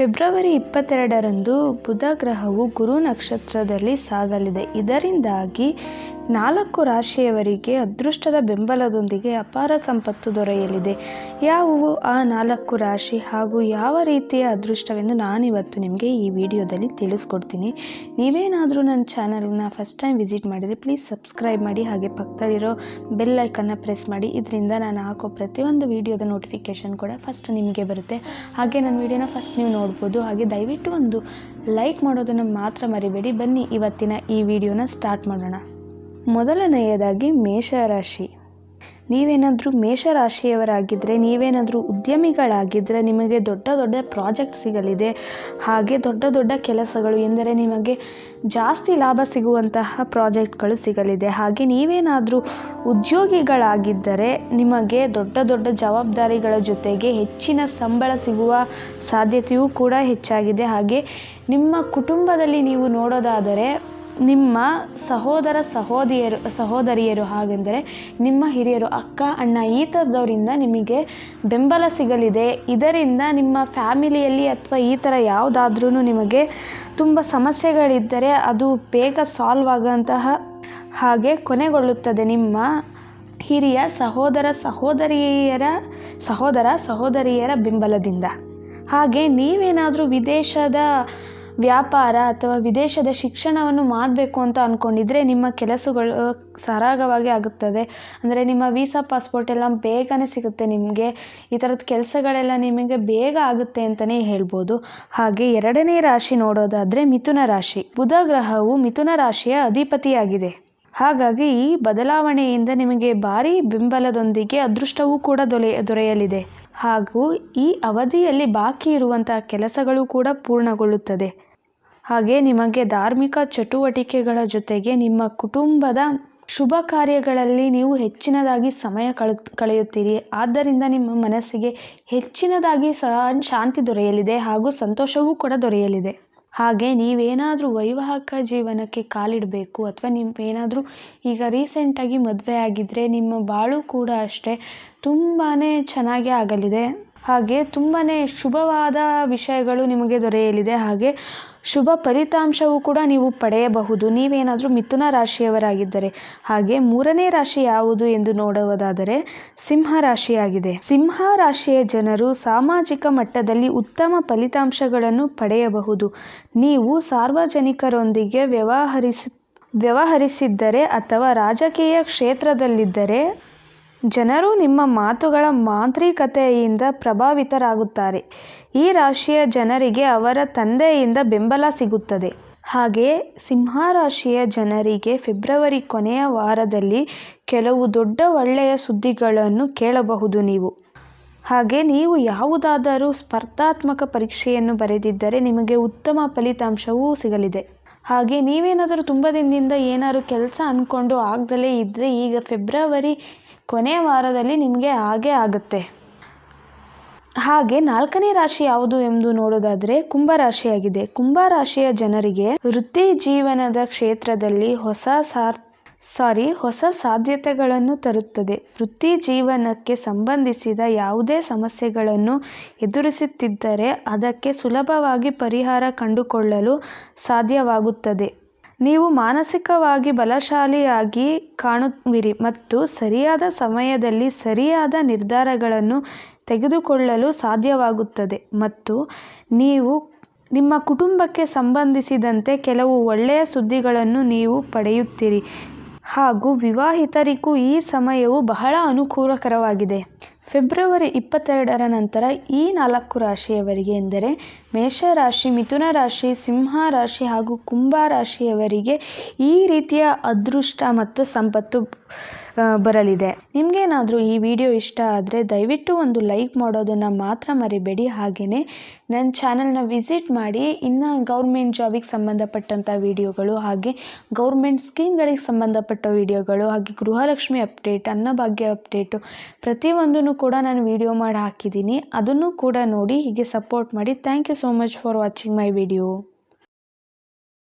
February ಇಪ್ಪತ್ತೆರಡರಂದು ಬುಧ ಗ್ರಹವು ಗುರು ನಕ್ಷತ್ರದಲ್ಲಿ ಸಾಗಲಿದೆ. ಇದರಿಂದಾಗಿ ನಾಲ್ಕು ರಾಶಿಯವರಿಗೆ ಅದೃಷ್ಟದ ಬೆಂಬಲದೊಂದಿಗೆ ಅಪಾರ ಸಂಪತ್ತು ದೊರೆಯಲಿದೆ. ಯಾವುವು ಆ ನಾಲ್ಕು ರಾಶಿ ಹಾಗೂ ಯಾವ ರೀತಿಯ ಅದೃಷ್ಟವೆಂದು ನಾನಿವತ್ತು ನಿಮಗೆ ಈ ವಿಡಿಯೋದಲ್ಲಿ ತಿಳಿಸ್ಕೊಡ್ತೀನಿ. ನೀವೇನಾದರೂ ನನ್ನ ಚಾನಲ್ನ ಫಸ್ಟ್ ಟೈಮ್ ವಿಸಿಟ್ ಮಾಡಿದರೆ ಪ್ಲೀಸ್ ಸಬ್ಸ್ಕ್ರೈಬ್ ಮಾಡಿ ಹಾಗೆ ಪಕ್ಕದಲ್ಲಿರೋ ಬೆಲ್ ಐಕನ್ನ ಪ್ರೆಸ್ ಮಾಡಿ. ಇದರಿಂದ ನಾನು ಹಾಕೋ ಪ್ರತಿಯೊಂದು ವಿಡಿಯೋದ ನೋಟಿಫಿಕೇಷನ್ ಕೂಡ ಫಸ್ಟ್ ನಿಮಗೆ ಬರುತ್ತೆ. ಹಾಗೆ ನನ್ನ ವಿಡಿಯೋನ ಫಸ್ಟ್ ನೀವು ನೋಡ್ಬೋದು. ಹಾಗೆ ದಯವಿಟ್ಟು ಒಂದು ಲೈಕ್ ಮಾಡೋದನ್ನು ಮಾತ್ರ ಮರಿಬೇಡಿ. ಬನ್ನಿ ಇವತ್ತಿನ ಈ ವಿಡಿಯೋನ ಸ್ಟಾರ್ಟ್ ಮಾಡೋಣ. ಮೊದಲನೆಯದಾಗಿ ಮೇಷರಾಶಿ. ನೀವೇನಾದರೂ ಮೇಷರಾಶಿಯವರಾಗಿದ್ದರೆ ನೀವೇನಾದರೂ ಉದ್ಯಮಿಗಳಾಗಿದ್ದರೆ ನಿಮಗೆ ದೊಡ್ಡ ದೊಡ್ಡ ಪ್ರಾಜೆಕ್ಟ್ ಸಿಗಲಿದೆ, ಹಾಗೆ ದೊಡ್ಡ ದೊಡ್ಡ ಕೆಲಸಗಳು ಎಂದರೆ ನಿಮಗೆ ಜಾಸ್ತಿ ಲಾಭ ಸಿಗುವಂತಹ ಪ್ರಾಜೆಕ್ಟ್ಗಳು ಸಿಗಲಿದೆ. ಹಾಗೆ ನೀವೇನಾದರೂ ಉದ್ಯೋಗಿಗಳಾಗಿದ್ದರೆ, ನಿಮಗೆ ದೊಡ್ಡ ದೊಡ್ಡ ಜವಾಬ್ದಾರಿಗಳ ಜೊತೆಗೆ ಹೆಚ್ಚಿನ ಸಂಬಳ ಸಿಗುವ ಸಾಧ್ಯತೆಯೂ ಕೂಡ ಹೆಚ್ಚಾಗಿದೆ. ಹಾಗೆ ನಿಮ್ಮ ಕುಟುಂಬದಲ್ಲಿ ನೀವು ನೋಡೋದಾದರೆ ನಿಮ್ಮ ಸಹೋದರ ಸಹೋದರಿಯರು ಸಹೋದರಿಯರು ಹಾಗೆಂದರೆ ನಿಮ್ಮ ಹಿರಿಯರು, ಅಕ್ಕ, ಅಣ್ಣ ಈ ಥರದವರಿಂದ ನಿಮಗೆ ಬೆಂಬಲ ಸಿಗಲಿದೆ. ಇದರಿಂದ ನಿಮ್ಮ ಫ್ಯಾಮಿಲಿಯಲ್ಲಿ ಅಥವಾ ಈ ಥರ ಯಾವುದಾದ್ರೂ ನಿಮಗೆ ತುಂಬ ಸಮಸ್ಯೆಗಳಿದ್ದರೆ ಅದು ಬೇಗ ಸಾಲ್ವ್ ಆಗೋಂತಹ ಹಾಗೆ ಕೊನೆಗೊಳ್ಳುತ್ತದೆ. ನಿಮ್ಮ ಹಿರಿಯ ಸಹೋದರ ಸಹೋದರಿಯರ ಸಹೋದರ ಸಹೋದರಿಯರ ಬೆಂಬಲದಿಂದ. ಹಾಗೆ ನೀವೇನಾದರೂ ವಿದೇಶದ ವ್ಯಾಪಾರ ಅಥವಾ ವಿದೇಶದ ಶಿಕ್ಷಣವನ್ನು ಮಾಡಬೇಕು ಅಂತ ಅಂದ್ಕೊಂಡಿದ್ರೆ ನಿಮ್ಮ ಕೆಲಸಗಳು ಸರಾಗವಾಗಿ ಆಗುತ್ತದೆ. ಅಂದರೆ ನಿಮ್ಮ ವೀಸಾ ಪಾಸ್ಪೋರ್ಟ್ ಎಲ್ಲ ಬೇಗನೆ ಸಿಗುತ್ತೆ ನಿಮಗೆ. ಈ ಥರದ ಕೆಲಸಗಳೆಲ್ಲ ನಿಮಗೆ ಬೇಗ ಆಗುತ್ತೆ ಅಂತಲೇ ಹೇಳ್ಬೋದು. ಹಾಗೆ ಎರಡನೇ ರಾಶಿ ನೋಡೋದಾದರೆ ಮಿಥುನ ರಾಶಿ. ಬುಧ ಗ್ರಹವು ಮಿಥುನ ರಾಶಿಯ ಅಧಿಪತಿಯಾಗಿದೆ. ಹಾಗಾಗಿ ಈ ಬದಲಾವಣೆಯಿಂದ ನಿಮಗೆ ಭಾರಿ ಬೆಂಬಲದೊಂದಿಗೆ ಅದೃಷ್ಟವೂ ಕೂಡ ದೊರೆ ದೊರೆಯಲಿದೆ. ಹಾಗೂ ಈ ಅವಧಿಯಲ್ಲಿ ಬಾಕಿ ಇರುವಂತಹ ಕೆಲಸಗಳು ಕೂಡ ಪೂರ್ಣಗೊಳ್ಳುತ್ತದೆ. ಹಾಗೆ ನಿಮಗೆ ಧಾರ್ಮಿಕ ಚಟುವಟಿಕೆಗಳ ಜೊತೆಗೆ ನಿಮ್ಮ ಕುಟುಂಬದ ಶುಭ ಕಾರ್ಯಗಳಲ್ಲಿ ನೀವು ಹೆಚ್ಚಿನದಾಗಿ ಸಮಯ ಕಳೆ, ಕಳೆಯುತ್ತೀರಿ. ಆದ್ದರಿಂದ ನಿಮ್ಮ ಮನಸ್ಸಿಗೆ ಹೆಚ್ಚಿನದಾಗಿ ಸಹ ಶಾಂತಿ ದೊರೆಯಲಿದೆ ಹಾಗೂ ಸಂತೋಷವೂ ಕೂಡ ದೊರೆಯಲಿದೆ. ಹಾಗೆ ನೀವೇನಾದರೂ ವೈವಾಹಿಕ ಜೀವನಕ್ಕೆ ಕಾಲಿಡಬೇಕು ಅಥವಾ ನೀವೇನಾದರೂ ಈಗ ರೀಸೆಂಟಾಗಿ ಮದುವೆ ಆಗಿದ್ದರೆ ನಿಮ್ಮ ಬಾಳು ಕೂಡ ಅಷ್ಟೇ ತುಂಬಾ ಚೆನ್ನಾಗೇ ಆಗಲಿದೆ. ಹಾಗೆ ತುಂಬಾ ಶುಭವಾದ ವಿಷಯಗಳು ನಿಮಗೆ ದೊರೆಯಲಿದೆ. ಹಾಗೆ ಶುಭ ಫಲಿತಾಂಶವೂ ಕೂಡ ನೀವು ಪಡೆಯಬಹುದು. ನೀವೇನಾದರೂ ಮಿಥುನ ರಾಶಿಯವರಾಗಿದ್ದರೆ ಹಾಗೆ ಮೂರನೇ ರಾಶಿ ಯಾವುದು ಎಂದು ನೋಡುವುದಾದರೆ ಸಿಂಹ ರಾಶಿಯಾಗಿದೆ. ಸಿಂಹ ರಾಶಿಯ ಜನರು ಸಾಮಾಜಿಕ ಮಟ್ಟದಲ್ಲಿ ಉತ್ತಮ ಫಲಿತಾಂಶಗಳನ್ನು ಪಡೆಯಬಹುದು. ನೀವು ಸಾರ್ವಜನಿಕರೊಂದಿಗೆ ವ್ಯವಹರಿಸಿ, ವ್ಯವಹರಿಸಿದ್ದರೆ ಅಥವಾ ರಾಜಕೀಯ ಕ್ಷೇತ್ರದಲ್ಲಿದ್ದರೆ ಜನರು ನಿಮ್ಮ ಮಾತುಗಳ ಮಾಂತ್ರಿಕತೆಯಿಂದ ಪ್ರಭಾವಿತರಾಗುತ್ತಾರೆ. ಈ ರಾಶಿಯ ಜನರಿಗೆ ಅವರ ತಂದೆಯಿಂದ ಬೆಂಬಲ ಸಿಗುತ್ತದೆ. ಹಾಗೆ ಸಿಂಹ ರಾಶಿಯ ಜನರಿಗೆ ಫೆಬ್ರವರಿ ಕೊನೆಯ ವಾರದಲ್ಲಿ ಕೆಲವು ದೊಡ್ಡ ಒಳ್ಳೆಯ ಸುದ್ದಿಗಳನ್ನು ಕೇಳಬಹುದು ನೀವು. ಹಾಗೆ ನೀವು ಯಾವುದಾದರೂ ಸ್ಪರ್ಧಾತ್ಮಕ ಪರೀಕ್ಷೆಯನ್ನು ಬರೆದಿದ್ದರೆ ನಿಮಗೆ ಉತ್ತಮ ಫಲಿತಾಂಶವೂ ಸಿಗಲಿದೆ. ಹಾಗೆ ನೀವೇನಾದರೂ ತುಂಬ ದಿನದಿಂದ ಏನಾದರೂ ಕೆಲಸ ಅಂದ್ಕೊಂಡು ಆಗದಲೇ ಇದ್ದರೆ ಈಗ ಫೆಬ್ರವರಿ ಕೊನೆಯ ವಾರದಲ್ಲಿ ನಿಮಗೆ ಹಾಗೆ ಆಗುತ್ತೆ. ಹಾಗೆ ನಾಲ್ಕನೇ ರಾಶಿ ಯಾವುದು ಎಂದು ನೋಡೋದಾದರೆ ಕುಂಭರಾಶಿಯಾಗಿದೆ. ಕುಂಭರಾಶಿಯ ಜನರಿಗೆ ವೃತ್ತಿ ಜೀವನದ ಕ್ಷೇತ್ರದಲ್ಲಿ ಹೊಸ ಸಾರ್, ಸಾರಿ, ಹೊಸ ಸಾಧ್ಯತೆಗಳನ್ನು ತರುತ್ತದೆ. ವೃತ್ತಿ ಜೀವನಕ್ಕೆ ಸಂಬಂಧಿಸಿದ ಯಾವುದೇ ಸಮಸ್ಯೆಗಳನ್ನು ಎದುರಿಸುತ್ತಿದ್ದರೆ ಅದಕ್ಕೆ ಸುಲಭವಾಗಿ ಪರಿಹಾರ ಕಂಡುಕೊಳ್ಳಲು ಸಾಧ್ಯವಾಗುತ್ತದೆ. ನೀವು ಮಾನಸಿಕವಾಗಿ ಬಲಶಾಲಿಯಾಗಿ ಕಾಣುವಿರಿ ಮತ್ತು ಸರಿಯಾದ ಸಮಯದಲ್ಲಿ ಸರಿಯಾದ ನಿರ್ಧಾರಗಳನ್ನು ತೆಗೆದುಕೊಳ್ಳಲು ಸಾಧ್ಯವಾಗುತ್ತದೆ ಮತ್ತು ನೀವು ನಿಮ್ಮ ಕುಟುಂಬಕ್ಕೆ ಸಂಬಂಧಿಸಿದಂತೆ ಕೆಲವು ಒಳ್ಳೆಯ ಸುದ್ದಿಗಳನ್ನು ನೀವು ಪಡೆಯುತ್ತೀರಿ ಹಾಗೂ ವಿವಾಹಿತರಿಗೂ ಈ ಸಮಯವು ಬಹಳ ಅನುಕೂಲಕರವಾಗಿದೆ. ಫೆಬ್ರವರಿ ಇಪ್ಪತ್ತೆರಡರ ನಂತರ ಈ ನಾಲ್ಕು ರಾಶಿಯವರಿಗೆ ಎಂದರೆ ಮೇಷರಾಶಿ, ಮಿಥುನ ರಾಶಿ, ಸಿಂಹ ರಾಶಿ ಹಾಗೂ ಕುಂಭ ರಾಶಿಯವರಿಗೆ ಈ ರೀತಿಯ ಅದೃಷ್ಟ ಮತ್ತು ಸಂಪತ್ತು ಬರಲಿದೆ. ನಿಮಗೇನಾದರೂ ಈ ವಿಡಿಯೋ ಇಷ್ಟ ಆದರೆ ದಯವಿಟ್ಟು ಒಂದು ಲೈಕ್ ಮಾಡೋದನ್ನು ಮಾತ್ರ ಮರಿಬೇಡಿ. ಹಾಗೆಯೇ ನನ್ನ ಚಾನಲ್ನ ವಿಸಿಟ್ ಮಾಡಿ, ಇನ್ನು ಗೌರ್ಮೆಂಟ್ ಜಾಬಿಗೆ ಸಂಬಂಧಪಟ್ಟಂಥ ವಿಡಿಯೋಗಳು ಹಾಗೆ ಗೌರ್ಮೆಂಟ್ ಸ್ಕೀಮ್ಗಳಿಗೆ ಸಂಬಂಧಪಟ್ಟ ವಿಡಿಯೋಗಳು ಹಾಗೆ ಗೃಹಲಕ್ಷ್ಮಿ ಅಪ್ಡೇಟ್, ಅನ್ನಭಾಗ್ಯ ಅಪ್ಡೇಟು ಪ್ರತಿಯೊಂದನ್ನು ಕೂಡ ನಾನು ವಿಡಿಯೋ ಮಾಡಿ ಹಾಕಿದ್ದೀನಿ. ಅದನ್ನು ಕೂಡ ನೋಡಿ ಹೀಗೆ ಸಪೋರ್ಟ್ ಮಾಡಿ. Thank you so much for watching my video